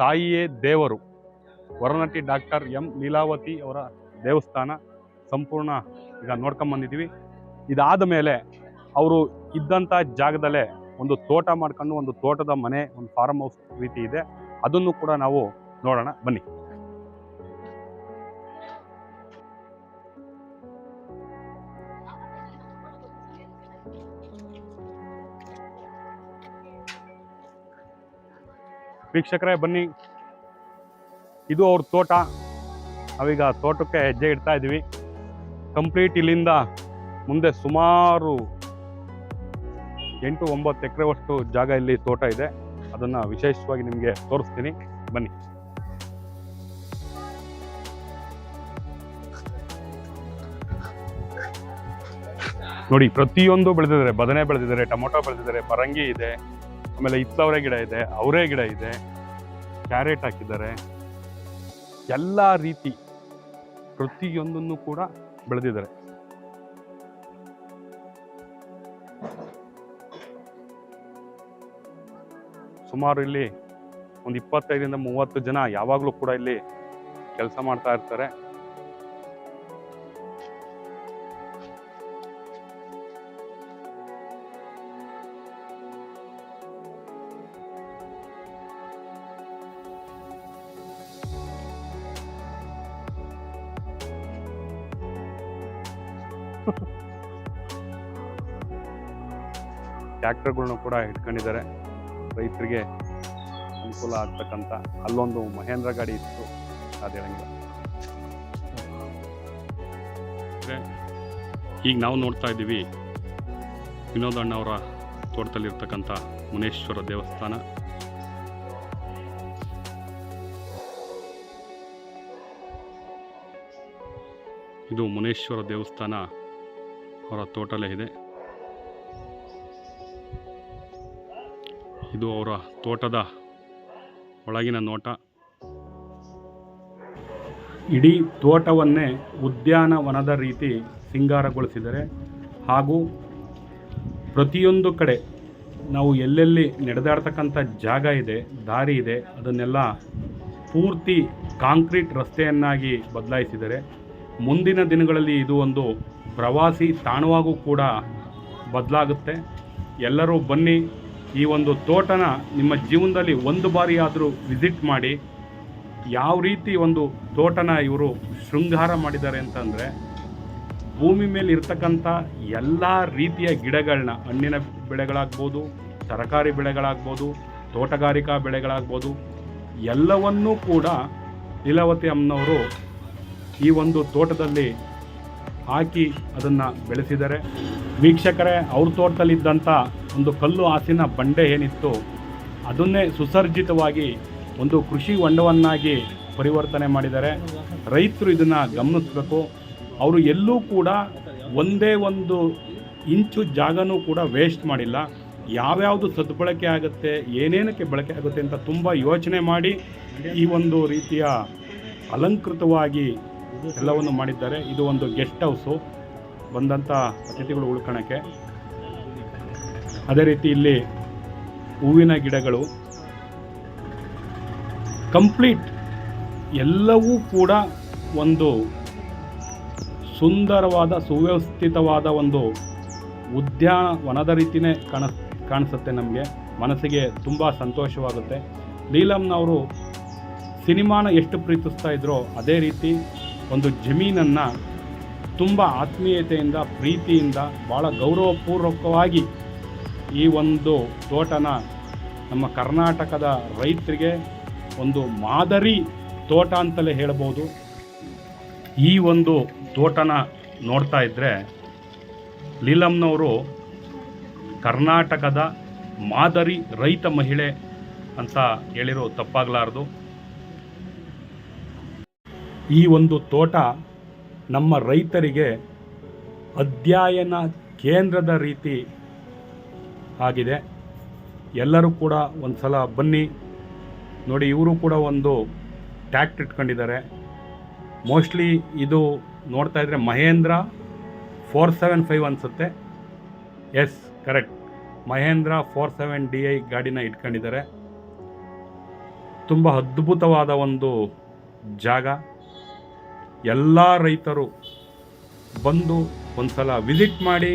ತಾಯಿಯೇ ದೇವರು. ವರನಟಿ doctor M Leelavathi ಅವರ ದೇವಸ್ಥಾನ ಸಂಪೂರ್ಣ ಈಗ ನೋಡ್ಕೊಂಬಂದಿದ್ದೀವಿ ಇದಾದ ಮೇಲೆ ಅವರು ಇದ್ದಂಥ ಜಾಗದಲ್ಲೇ ಒಂದು ತೋಟ ಮಾಡ್ಕೊಂಡು ಒಂದು ತೋಟದ ಮನೆ, ಒಂದು ಫಾರ್ಮ್ ಹೌಸ್ ರೀತಿ ಇದೆ. ಅದನ್ನು ಕೂಡ ನಾವು ನೋಡೋಣ, ಬನ್ನಿ. ವೀಕ್ಷಕರೇ, ಬನ್ನಿ. ಇದು ಅವ್ರ ತೋಟ. ನಾವೀಗ ತೋಟಕ್ಕೆ ಹೆಜ್ಜೆ ಇಡ್ತಾ ಇದ್ದೀವಿ. ಕಂಪ್ಲೀಟ್ ಇಲ್ಲಿಂದ ಮುಂದೆ ಸುಮಾರು ಎಂಟು ಒಂಬತ್ತು ಎಕರೆವಷ್ಟು ಜಾಗ ಇಲ್ಲಿ ತೋಟ ಇದೆ. ಅದನ್ನು ವಿಶೇಷವಾಗಿ ನಿಮಗೆ ತೋರಿಸ್ತೀನಿ. ಬನ್ನಿ. ನೋಡಿ, ಪ್ರತಿಯೊಂದು ಬೆಳೆದಿದ್ದಾರೆ. ಬದನೆ ಬೆಳೆದಿದ್ದಾರೆ, ಟೊಮೊಟೊ ಬೆಳೆದಿದ್ದಾರೆ, ಪರಂಗಿ ಇದೆ. ಆಮೇಲೆ ಇತ್ತವರೆ ಗಿಡ ಇದೆ, ಅವರೇ ಗಿಡ ಇದೆ, ಕ್ಯಾರೆಟ್ ಹಾಕಿದ್ದಾರೆ. ಎಲ್ಲ ರೀತಿ ಪ್ರತಿಯೊಂದನ್ನು ಕೂಡ ಬೆಳೆದಿದ್ದಾರೆ. ಸುಮಾರು ಇಲ್ಲಿ ಒಂದು ಇಪ್ಪತ್ತೈದರಿಂದ ಮೂವತ್ತು ಜನ ಯಾವಾಗಲೂ ಕೂಡ ಇಲ್ಲಿ ಕೆಲಸ ಮಾಡ್ತಾ ಇರ್ತಾರೆ. ಟ್ರ್ಯಾಕ್ಟರ್ಗಳ್ನು ಕೂಡ ಇಟ್ಕೊಂಡಿದ್ದಾರೆ. ರೈತರಿಗೆ ಅನುಕೂಲ ಆಗ್ತಕ್ಕಂಥ ಅಲ್ಲೊಂದು ಮಹೇಂದ್ರ ಗಾಡಿ ಇತ್ತು. ಅದು ಹೇಳಂಗಿಲ್ಲ. ಈಗ ನಾವು ನೋಡ್ತಾ ಇದ್ದೀವಿ, ವಿನೋದ್ ಅಣ್ಣವರ ತೋಟದಲ್ಲಿರ್ತಕ್ಕಂಥ ಮುನೇಶ್ವರ ದೇವಸ್ಥಾನ. ಇದು ಮುನೇಶ್ವರ ದೇವಸ್ಥಾನ ಅವರ ತೋಟಲೇ ಇದೆ. ಇದು ಅವರ ತೋಟದ ಒಳಗಿನ ನೋಟ. ಇಡೀ ತೋಟವನ್ನೇ ಉದ್ಯಾನವನದ ರೀತಿ ಸಿಂಗಾರಗೊಳಿಸಿದರೆ ಹಾಗೂ ಪ್ರತಿಯೊಂದು ಕಡೆ ನಾವು ಎಲ್ಲೆಲ್ಲಿ ನಡೆದಾಡ್ತಕ್ಕಂಥ ಜಾಗ ಇದೆ, ದಾರಿ ಇದೆ, ಅದನ್ನೆಲ್ಲ ಪೂರ್ತಿ ಕಾಂಕ್ರೀಟ್ ರಸ್ತೆಯನ್ನಾಗಿ ಬದಲಾಯಿಸಿದರೆ ಮುಂದಿನ ದಿನಗಳಲ್ಲಿ ಇದು ಒಂದು ಪ್ರವಾಸಿ ತಾಣವಾಗೂ ಕೂಡ ಬದಲಾಗುತ್ತೆ. ಎಲ್ಲರೂ ಬನ್ನಿ ಈ ಒಂದು ತೋಟನ ನಿಮ್ಮ ಜೀವನದಲ್ಲಿ ಒಂದು ಬಾರಿ ಆದರೂ ವಿಸಿಟ್ ಮಾಡಿ, ಯಾವ ರೀತಿ ಒಂದು ತೋಟನ ಇವರು ಶೃಂಗಾರ ಮಾಡಿದ್ದಾರೆ ಅಂತಂದರೆ, ಭೂಮಿ ಮೇಲೆ ಇರ್ತಕ್ಕಂಥ ಎಲ್ಲ ರೀತಿಯ ಗಿಡಗಳನ್ನ ಹಣ್ಣಿನ ಬೆಳೆಗಳಾಗ್ಬೋದು, ತರಕಾರಿ ಬೆಳೆಗಳಾಗ್ಬೋದು, ತೋಟಗಾರಿಕಾ ಬೆಳೆಗಳಾಗ್ಬೋದು, ಎಲ್ಲವನ್ನೂ ಕೂಡ ಲೀಲಾವತಿ ಅಮ್ಮನವರು ಈ ಒಂದು ತೋಟದಲ್ಲಿ ಹಾಕಿ ಅದನ್ನು ಬೆಳೆಸಿದ್ದಾರೆ. ವೀಕ್ಷಕರೇ, ಅವ್ರ ತೋಟದಲ್ಲಿದ್ದಂಥ ಒಂದು ಕಲ್ಲು ಹಾಸಿನ ಬಂಡೆ ಏನಿತ್ತು, ಅದನ್ನೇ ಸುಸರ್ಜಿತವಾಗಿ ಒಂದು ಕೃಷಿ ಹೊಂಡವನ್ನಾಗಿ ಪರಿವರ್ತನೆ ಮಾಡಿದ್ದಾರೆ. ರೈತರು ಇದನ್ನು ಗಮನಿಸಬೇಕು. ಅವರು ಎಲ್ಲೂ ಕೂಡ ಒಂದೇ ಒಂದು ಇಂಚು ಜಾಗನೂ ಕೂಡ ವೇಸ್ಟ್ ಮಾಡಿಲ್ಲ. ಯಾವ್ಯಾವುದು ಸದ್ಬಳಕೆ ಆಗುತ್ತೆ, ಏನೇನಕ್ಕೆ ಬಳಕೆ ಆಗುತ್ತೆ ಅಂತ ತುಂಬ ಯೋಚನೆ ಮಾಡಿ ಈ ಒಂದು ರೀತಿಯ ಅಲಂಕೃತವಾಗಿ ಎಲ್ಲವನ್ನು ಮಾಡಿದ್ದಾರೆ. ಇದು ಒಂದು ಗೆಸ್ಟ್ ಹೌಸು. ಬಂದಂಥ ಅತಿಥಿಗಳು ಉಳ್ಕೊಳಕ್ಕೆ ಅದೇ ರೀತಿ ಇಲ್ಲಿ ಹೂವಿನ ಗಿಡಗಳು. ಕಂಪ್ಲೀಟ್ ಎಲ್ಲವೂ ಕೂಡ ಒಂದು ಸುಂದರವಾದ, ಸುವ್ಯವಸ್ಥಿತವಾದ ಒಂದು ಉದ್ಯಾನವನದ ರೀತಿಯೇ ಕಾಣ, ಕಾಣಿಸುತ್ತೆ ನಮಗೆ. ಮನಸ್ಸಿಗೆ ತುಂಬ ಸಂತೋಷವಾಗುತ್ತೆ. ಲೀಲಮ್ನವರು ಸಿನಿಮಾನ ಎಷ್ಟು ಪ್ರೀತಿಸ್ತಾ ಇದ್ರೋ ಅದೇ ರೀತಿ ಒಂದು ಜಮೀನನ್ನು ತುಂಬ ಆತ್ಮೀಯತೆಯಿಂದ, ಪ್ರೀತಿಯಿಂದ ಭಾಳ ಗೌರವಪೂರ್ವಕವಾಗಿ ಈ ಒಂದು ತೋಟನ ನಮ್ಮ ಕರ್ನಾಟಕದ ರೈತರಿಗೆ ಒಂದು ಮಾದರಿ ತೋಟ ಅಂತಲೇ ಹೇಳ್ಬೋದು. ಈ ಒಂದು ತೋಟನ ನೋಡ್ತಾ ಇದ್ದರೆ ಲೀಲಮ್ನವರು ಕರ್ನಾಟಕದ ಮಾದರಿ ರೈತ ಮಹಿಳೆ ಅಂತ ಹೇಳಿರೋ ತಪ್ಪಾಗಲಾರದು. ಈ ಒಂದು ತೋಟ ನಮ್ಮ ರೈತರಿಗೆ ಅಧ್ಯಯನ ಕೇಂದ್ರದ ರೀತಿ ಆಗಿದೆ. ಎಲ್ಲರೂ ಕೂಡ ಒಂದು ಸಲ ಬನ್ನಿ. ನೋಡಿ, ಇವರು ಕೂಡ ಒಂದು ಟ್ಯಾಕ್ಟ್ ಇಟ್ಕೊಂಡಿದ್ದಾರೆ. ಮೋಸ್ಟ್ಲಿ ಇದು ನೋಡ್ತಾ ಇದ್ರೆ ಮಹೇಂದ್ರ ಫೋರ್ ಸೆವೆನ್ ಫೈವ್ ಅನಿಸುತ್ತೆ. Yes, correct. Mahindra four seven D I ಗಾಡಿನ ಇಟ್ಕೊಂಡಿದ್ದಾರೆ. ತುಂಬ ಅದ್ಭುತವಾದ ಒಂದು ಜಾಗ. ಎಲ್ಲ ರೈತರು ಬಂದು ಒಂದ್ಸಲ ವಿಸಿಟ್ ಮಾಡಿ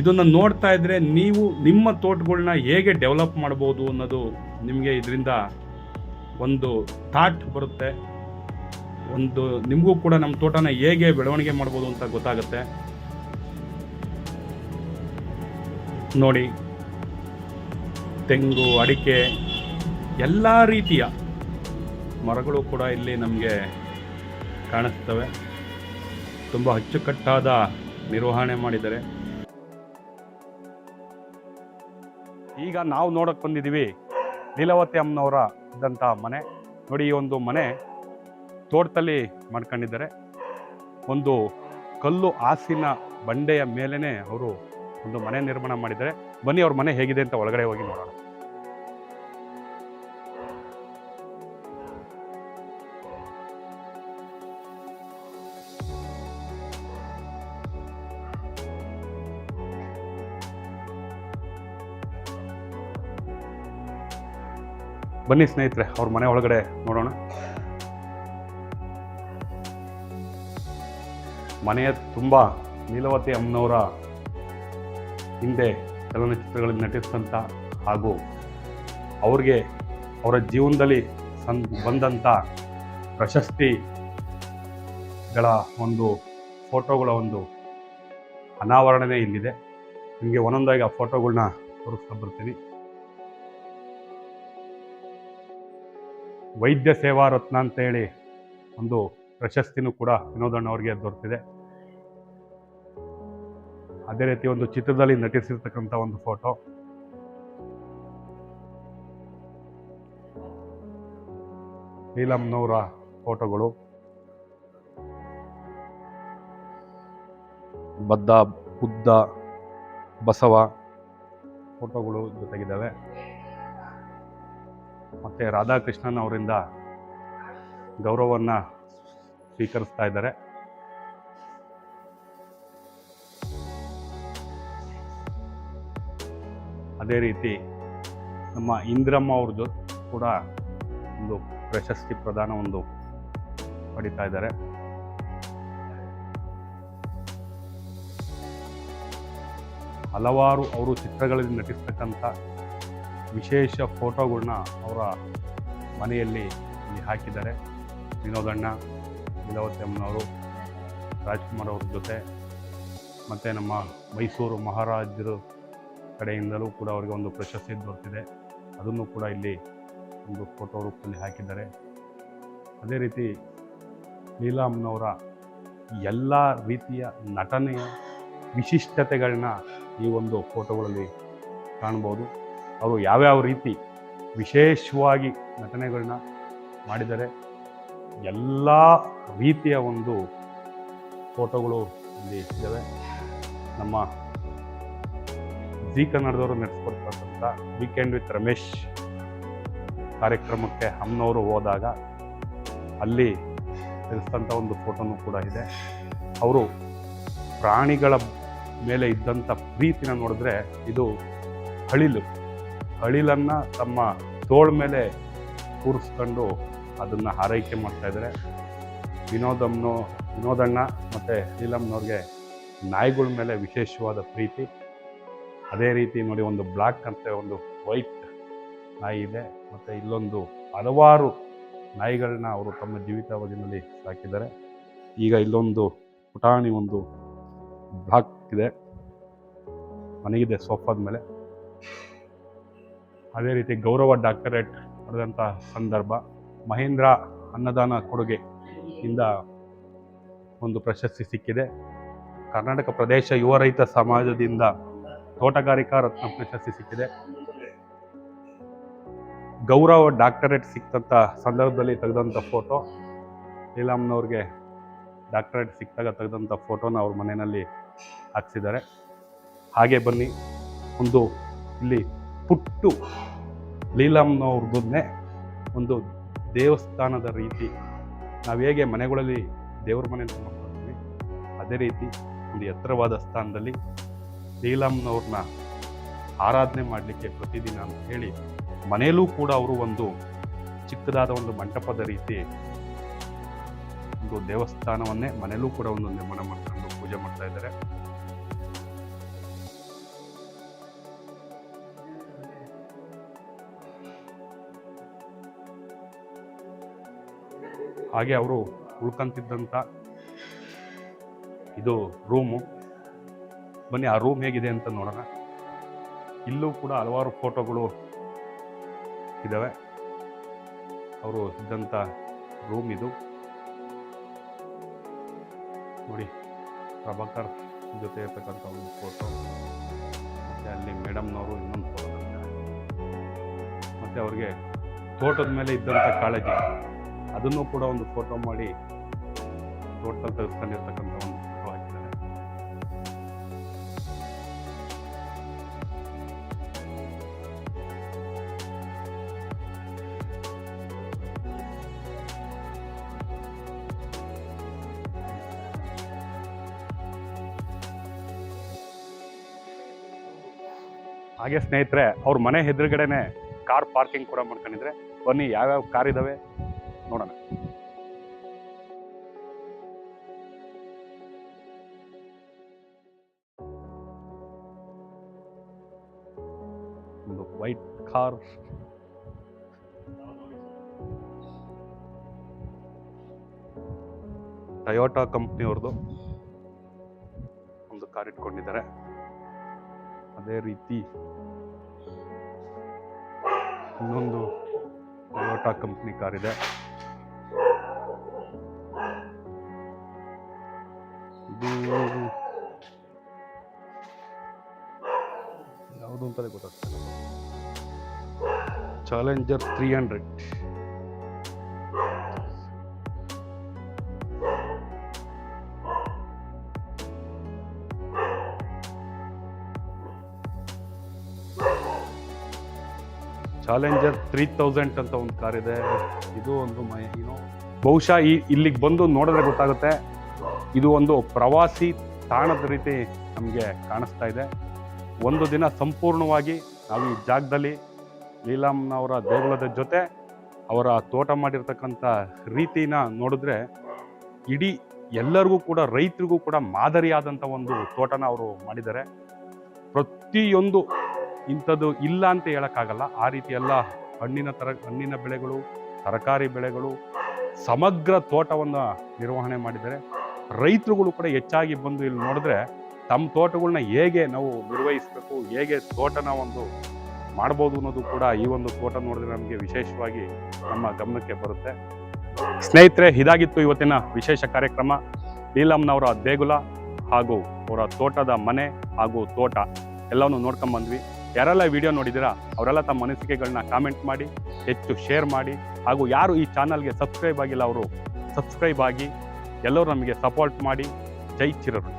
ಇದನ್ನು ನೋಡ್ತಾ ಇದ್ರೆ ನೀವು ನಿಮ್ಮ ತೋಟಗಳನ್ನ ಹೇಗೆ ಡೆವಲಪ್ ಮಾಡ್ಬೋದು ಅನ್ನೋದು ನಿಮಗೆ ಇದರಿಂದ ಒಂದು ಥಾಟ್ ಬರುತ್ತೆ. ಒಂದು ನಿಮಗೂ ಕೂಡ ನಮ್ಮ ತೋಟನ ಹೇಗೆ ಬೆಳವಣಿಗೆ ಮಾಡ್ಬೋದು ಅಂತ ಗೊತ್ತಾಗುತ್ತೆ. ನೋಡಿ, ತೆಂಗು, ಅಡಿಕೆ, ಎಲ್ಲ ರೀತಿಯ ಮರಗಳು ಕೂಡ ಇಲ್ಲಿ ನಮಗೆ ಕಾಣಿಸ್ತವೆ. ತುಂಬ ಅಚ್ಚುಕಟ್ಟಾದ ನಿರ್ವಹಣೆ ಮಾಡಿದ್ದಾರೆ. ಈಗ ನಾವು ನೋಡಕ್ ಬಂದಿದ್ದೀವಿ ಲೀಲಾವತಿ ಅಮ್ಮನವರ ಇದ್ದಂಥ ಮನೆ. ನೋಡಿ, ಈ ಒಂದು ಮನೆ ತೋಟದಲ್ಲಿ ಮಾಡ್ಕೊಂಡಿದ್ದಾರೆ. ಒಂದು ಕಲ್ಲು ಹಾಸಿನ ಬಂಡೆಯ ಮೇಲೇ ಅವರು ಒಂದು ಮನೆ ನಿರ್ಮಾಣ ಮಾಡಿದ್ದಾರೆ. ಬನ್ನಿ, ಅವ್ರ ಮನೆ ಹೇಗಿದೆ ಅಂತ ಒಳಗಡೆ ಹೋಗಿ ನೋಡೋಣ. ಬನ್ನಿ ಸ್ನೇಹಿತರೆ, ಅವ್ರ ಮನೆ ಒಳಗಡೆ ನೋಡೋಣ. ಮನೆಯ ತುಂಬ ನೀಲವತಿ ಅಮ್ಮನವರ ಹಿಂದೆ ಚಲನಚಿತ್ರಗಳಲ್ಲಿ ನಟಿಸಿದಂಥ ಹಾಗೂ ಅವ್ರಿಗೆ ಅವರ ಜೀವನದಲ್ಲಿ ಸಂ ಬಂದಂಥ ಪ್ರಶಸ್ತಿಗಳ ಒಂದು ಫೋಟೋಗಳ ಒಂದು ಅನಾವರಣನೇ ಇಲ್ಲಿದೆ. ನಿಮಗೆ ಒಂದೊಂದಾಗಿ ಆ ಫೋಟೋಗಳನ್ನ ತೋರಿಸ್ತಾ ಬರ್ತೀನಿ. ವೈದ್ಯ ಸೇವಾ ರತ್ನ ಅಂತ ಹೇಳಿ ಒಂದು ಪ್ರಶಸ್ತಿನೂ ಕೂಡ ವಿನೋದಣ್ಣ ಅವರಿಗೆ ದೊರೆತಿದೆ. ಅದೇ ರೀತಿ ಒಂದು ಚಿತ್ರದಲ್ಲಿ ನಟಿಸಿರ್ತಕ್ಕಂಥ ಒಂದು ಫೋಟೋ. ನೀಲಂನವರ ಫೋಟೋಗಳು. ಬದ್ಧ ಬುದ್ಧ ಬಸವ ಫೋಟೋಗಳು ಜೊತೆಗಿದ್ದಾವೆ. ಮತ್ತೆ ರಾಧಾಕೃಷ್ಣನ್ ಅವರಿಂದ ಗೌರವವನ್ನು ಸ್ವೀಕರಿಸ್ತಾ ಇದ್ದಾರೆ. ಅದೇ ರೀತಿ ನಮ್ಮ ಇಂದ್ರಮ್ಮ ಅವ್ರ ಜೊತೆ ಕೂಡ ಒಂದು ಪ್ರಶಸ್ತಿ ಪ್ರದಾನ ಒಂದು ಪಡಿತಾ ಇದ್ದಾರೆ. ಹಲವಾರು ಅವರು ಚಿತ್ರಗಳಲ್ಲಿ ನಟಿಸ್ತಕ್ಕಂಥ ವಿಶೇಷ ಫೋಟೋಗಳನ್ನ ಅವರ ಮನೆಯಲ್ಲಿ ಇಲ್ಲಿ ಹಾಕಿದ್ದಾರೆ. ವಿನೋದಣ್ಣ ಲೀಲಾವತಿಯಮ್ಮನವರು ರಾಜ್ಕುಮಾರ್ ಅವ್ರ ಜೊತೆ, ಮತ್ತು ನಮ್ಮ ಮೈಸೂರು ಮಹಾರಾಜರು ಕಡೆಯಿಂದಲೂ ಕೂಡ ಅವರಿಗೆ ಒಂದು ಪ್ರಶಸ್ತಿ ದೊರೆತಿದೆ. ಅದನ್ನು ಕೂಡ ಇಲ್ಲಿ ಒಂದು ಫೋಟೋ ರೂಪದಲ್ಲಿ ಹಾಕಿದ್ದಾರೆ. ಅದೇ ರೀತಿ ಲೀಲಾಮ್ಮನವರ ಎಲ್ಲ ರೀತಿಯ ನಟನೆಯ ವಿಶಿಷ್ಟತೆಗಳನ್ನ ಈ ಒಂದು ಫೋಟೋಗಳಲ್ಲಿ ಕಾಣ್ಬೋದು. ಅವರು ಯಾವ್ಯಾವ ರೀತಿ ವಿಶೇಷವಾಗಿ ನಟನೆಗಳನ್ನ ಮಾಡಿದ್ದಾರೆ, ಎಲ್ಲ ರೀತಿಯ ಒಂದು ಫೋಟೋಗಳು ಇಲ್ಲಿ ಇದ್ದಾವೆ. ನಮ್ಮ ಜಿ ಕನ್ನಡದವರು ನಡೆಸ್ಕೊಡ್ತಕ್ಕಂಥ ವೀಕೆಂಡ್ ವಿತ್ ರಮೇಶ್ ಕಾರ್ಯಕ್ರಮಕ್ಕೆ ಅಮ್ಮನವರು ಹೋದಾಗ ಅಲ್ಲಿ ತಿಳಿಸ್ತಂಥ ಒಂದು ಫೋಟೋನೂ ಕೂಡ ಇದೆ. ಅವರು ಪ್ರಾಣಿಗಳ ಮೇಲೆ ಇದ್ದಂಥ ಪ್ರೀತಿನ ನೋಡಿದ್ರೆ ಇದು ಅಳಿಲು ಅಳಿಲನ್ನು ತಮ್ಮ ತೋಳ ಮೇಲೆ ಕೂರಿಸ್ಕೊಂಡು ಅದನ್ನು ಆರೈಕೆ ಮಾಡ್ತಾಯಿದ್ದಾರೆ ವಿನೋದಮ್ನು, ವಿನೋದಣ್ಣ ಮತ್ತು ನೀಲಮ್ನವ್ರಿಗೆ ನಾಯಿಗಳ ಮೇಲೆ ವಿಶೇಷವಾದ ಪ್ರೀತಿ. ಅದೇ ರೀತಿ ನೋಡಿ ಒಂದು ಬ್ಲ್ಯಾಕ್ ಅಂತ, ಒಂದು ವೈಟ್ ನಾಯಿ ಇದೆ. ಮತ್ತು ಇಲ್ಲೊಂದು ಹಲವಾರು ನಾಯಿಗಳನ್ನ ಅವರು ತಮ್ಮ ಜೀವಿತಾವಧಿಯಲ್ಲಿ ಸಾಕಿದ್ದಾರೆ. ಈಗ ಇಲ್ಲೊಂದು ಪುಟಾಣಿ ಒಂದು ಬ್ಲಾಕ್ ಇದೆ. ಮನೆಗಿದೆ ಸೋಫಾದ ಮೇಲೆ. ಅದೇ ರೀತಿ ಗೌರವ ಡಾಕ್ಟರೇಟ್ ಪಡೆದಂಥ ಸಂದರ್ಭ, ಮಹೇಂದ್ರ ಅನ್ನದಾನ ಕೊಡುಗೆ ಇಂದ ಒಂದು ಪ್ರಶಸ್ತಿ ಸಿಕ್ಕಿದೆ. ಕರ್ನಾಟಕ ಪ್ರದೇಶ ಯುವ ರೈತ ಸಮಾಜದಿಂದ ತೋಟಗಾರಿಕಾ ರತ್ನ ಪ್ರಶಸ್ತಿ ಸಿಕ್ಕಿದೆ. ಗೌರವ ಡಾಕ್ಟರೇಟ್ ಸಿಕ್ತಂಥ ಸಂದರ್ಭದಲ್ಲಿ ತೆಗೆದಂಥ ಫೋಟೋ ನೀಲಮ್ಮನವ್ರಿಗೆ ಡಾಕ್ಟರೇಟ್ ಸಿಕ್ಕಾಗ ತೆಗೆದಂಥ ಫೋಟೋನ ಅವ್ರ ಮನೆಯಲ್ಲಿ ಹಾಕ್ಸಿದ್ದಾರೆ. ಹಾಗೆ ಬನ್ನಿ, ಒಂದು ಇಲ್ಲಿ ಪುಟ್ಟು ಲೀಲಮ್ಮನವ್ರದನ್ನೇ ಒಂದು ದೇವಸ್ಥಾನದ ರೀತಿ ನಾವು ಹೇಗೆ ಮನೆಗಳಲ್ಲಿ ದೇವ್ರ ಮನೆ ಅಂತ ಮಾಡ್ಕೊಳ್ತೀವಿ, ಅದೇ ರೀತಿ ಒಂದು ಎತ್ತರವಾದ ಸ್ಥಾನದಲ್ಲಿ ಲೀಲಮ್ಮನವ್ರನ್ನ ಆರಾಧನೆ ಮಾಡಲಿಕ್ಕೆ ಪ್ರತಿದಿನ ಅಂತ ಹೇಳಿ ಮನೆಯಲ್ಲೂ ಕೂಡ ಅವರು ಒಂದು ಚಿಕ್ಕದಾದ ಒಂದು ಮಂಟಪದ ರೀತಿ ಒಂದು ದೇವಸ್ಥಾನವನ್ನೇ ಮನೆಯಲ್ಲೂ ಕೂಡ ಒಂದು ನಿರ್ಮಾಣ ಮಾಡ್ಕೊಂಡು ಪೂಜೆ ಮಾಡ್ತಾ ಇದ್ದಾರೆ. ಹಾಗೆ ಅವರು ಉಳ್ಕಂತಿದ್ದಂಥ ಇದು ರೂಮು. ಬನ್ನಿ, ಆ ರೂಮ್ ಹೇಗಿದೆ ಅಂತ ನೋಡೋಣ. ಇಲ್ಲೂ ಕೂಡ ಹಲವಾರು ಫೋಟೋಗಳು ಇದ್ದಾವೆ ಅವರು ಇದ್ದಂಥ ರೂಮ್ ಇದು. ನೋಡಿ, ಪ್ರಭಾಕರ್ ಜೊತೆ ಇರ್ತಕ್ಕಂಥ ಒಂದು ಫೋಟೋ. ಮತ್ತು ಅಲ್ಲಿ ಮೇಡಮ್ನವರು ಇನ್ನೊಂದು ಫೋಟೋ. ಮತ್ತು ಅವ್ರಿಗೆ ತೋಟದ ಮೇಲೆ ಇದ್ದಂಥ ಕಾಳಜಿ. ಅದನ್ನು ಕೂಡ ಒಂದು ಫೋಟೋ ಮಾಡಿ ಟೋಟಲ್ ತೆಗೆಸ್ಕೊಂಡಿರ್ತಕ್ಕಂಥ ಒಂದು ಫೋಟೋ ಹಾಕಿದ್ದಾರೆ. ಹಾಗೆ ಸ್ನೇಹಿತರೆ, ಅವ್ರ ಮನೆ ಎದುರುಗಡೆನೆ ಕಾರ್ ಪಾರ್ಕಿಂಗ್ ಕೂಡ ಮಾಡ್ಕೊಂಡಿದ್ರೆ. ಬನ್ನಿ, ಯಾವ್ಯಾವ ಕಾರ್ ಇದಾವೆ? ನೋಡೋಣ. ಒಂದು ವೈಟ್ ಕಾರ್. ಟಯೋಟಾ ಕಂಪ್ನಿಯವ್ರದ್ದು ಒಂದು ಕಾರ್ ಇಟ್ಕೊಂಡಿದ್ದಾರೆ. ಅದೇ ರೀತಿ ಇನ್ನೊಂದು ಟೊಯೋಟಾ ಕಂಪ್ನಿ ಕಾರ್ ಇದೆ ಇದು. Challenger three hundred challenger three thousand ಅಂತ ಒಂದು ಕಾರ್ ಇದೆ. ಇದು ಒಂದು ಮೈ ಬಹುಶಃ ಈ ಇಲ್ಲಿಗೆ ಬಂದು ನೋಡಿದ್ರೆ ಗೊತ್ತಾಗುತ್ತೆ. ಇದು ಒಂದು ಪ್ರವಾಸಿ ತಾಣದ ರೀತಿ ನಮಗೆ ಕಾಣಿಸ್ತಾ ಇದೆ. ಒಂದು ದಿನ ಸಂಪೂರ್ಣವಾಗಿ ನಾವು ಈ ಜಾಗದಲ್ಲಿ ಲೀಲಾಮ್ನವರ ದೇಗುಲದ ಜೊತೆ ಅವರ ತೋಟ ಮಾಡಿರ್ತಕ್ಕಂಥ ರೀತಿನ ನೋಡಿದ್ರೆ ಇಡೀ ಎಲ್ಲರಿಗೂ ಕೂಡ, ರೈತರಿಗೂ ಕೂಡ ಮಾದರಿಯಾದಂಥ ಒಂದು ತೋಟನ ಅವರು ಮಾಡಿದ್ದಾರೆ. ಪ್ರತಿಯೊಂದು ಇಂಥದ್ದು ಇಲ್ಲ ಅಂತ ಹೇಳೋಕ್ಕಾಗಲ್ಲ. ಆ ರೀತಿ ಎಲ್ಲ ಹಣ್ಣಿನ ತರ, ಹಣ್ಣಿನ ಬೆಳೆಗಳು, ತರಕಾರಿ ಬೆಳೆಗಳು ಸಮಗ್ರ ತೋಟವನ್ನು ನಿರ್ವಹಣೆ ಮಾಡಿದ್ದಾರೆ. ರೈತರುಗಳು ಕೂಡ ಹೆಚ್ಚಾಗಿ ಬಂದು ಇಲ್ಲಿ ನೋಡಿದ್ರೆ ತಮ್ಮ ತೋಟಗಳನ್ನ ಹೇಗೆ ನಾವು ನಿರ್ವಹಿಸಬೇಕು, ಹೇಗೆ ತೋಟನ ಒಂದು ಮಾಡ್ಬೋದು ಅನ್ನೋದು ಕೂಡ ಈ ಒಂದು ಫೋಟೋ ನೋಡಿದ್ರೆ ನಮಗೆ ವಿಶೇಷವಾಗಿ ನಮ್ಮ ಗಮನಕ್ಕೆ ಬರುತ್ತೆ. ಸ್ನೇಹಿತರೆ, ಇದಾಗಿತ್ತು ಇವತ್ತಿನ ವಿಶೇಷ ಕಾರ್ಯಕ್ರಮ. ನೀಲಮ್ನವರ ದೇಗುಲ ಹಾಗೂ ಅವರ ತೋಟದ ಮನೆ ಹಾಗೂ ತೋಟ ಎಲ್ಲವನ್ನು ನೋಡ್ಕೊಂಬಂದ್ವಿ ಯಾರೆಲ್ಲ ವಿಡಿಯೋ ನೋಡಿದಿರಾ ಅವರೆಲ್ಲ ತಮ್ಮ ಅನಿಸಿಕೆಗಳನ್ನ ಕಾಮೆಂಟ್ ಮಾಡಿ, ಹೆಚ್ಚು ಶೇರ್ ಮಾಡಿ ಹಾಗೂ ಯಾರು ಈ ಚಾನಲ್ಗೆ ಸಬ್ಸ್ಕ್ರೈಬ್ ಆಗಿಲ್ಲ, ಅವರು ಸಬ್ಸ್ಕ್ರೈಬ್ ಆಗಿ ಎಲ್ಲರೂ ನಮಗೆ ಸಪೋರ್ಟ್ ಮಾಡಿ. ಜೈ ಚಿರರು